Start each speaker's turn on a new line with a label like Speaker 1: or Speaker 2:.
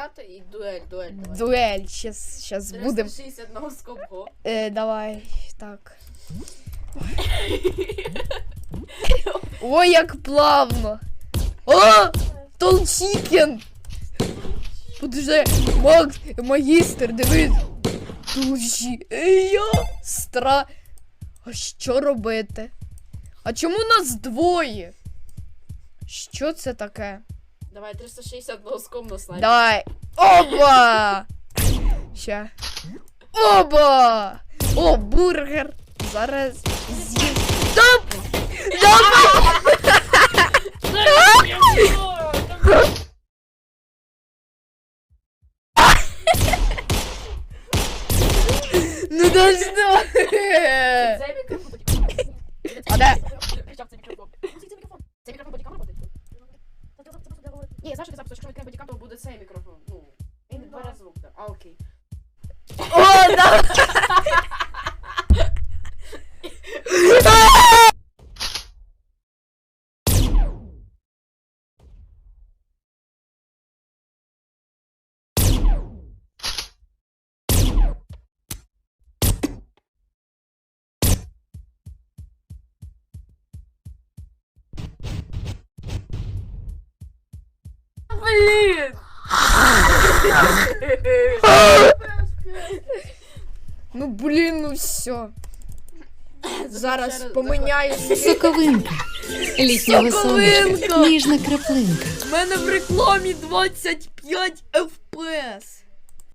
Speaker 1: чата і дуель, дуель. давай.
Speaker 2: Дуель. Щас, щас будем.
Speaker 1: 361 скобго.
Speaker 2: Е, давай, так. Ой, як плавно. О! Толчікен! Подожди, Макс, магістр, дивись. Душі. Я стра. А що робити? А чому нас двоє? Що це таке?
Speaker 1: Давай 361 скоб на снайпер.
Speaker 2: Давай. Оба! Ще. Оба! О, бургер! Зараз з'їм. Стоп! Давай! Ну да що?
Speaker 1: Ні, знаєш, що ти записуєш, якщо відкриємо бодікам, то буде цей мікрофон. Ну, він бере звук. да. А, окей.
Speaker 2: О, да!
Speaker 1: Блін!
Speaker 2: Ну блін, ну все. Зараз поміняю.
Speaker 3: Соковинка. Літнього сонечка. Ніжна краплинка.
Speaker 2: У мене в рекламі 25 FPS.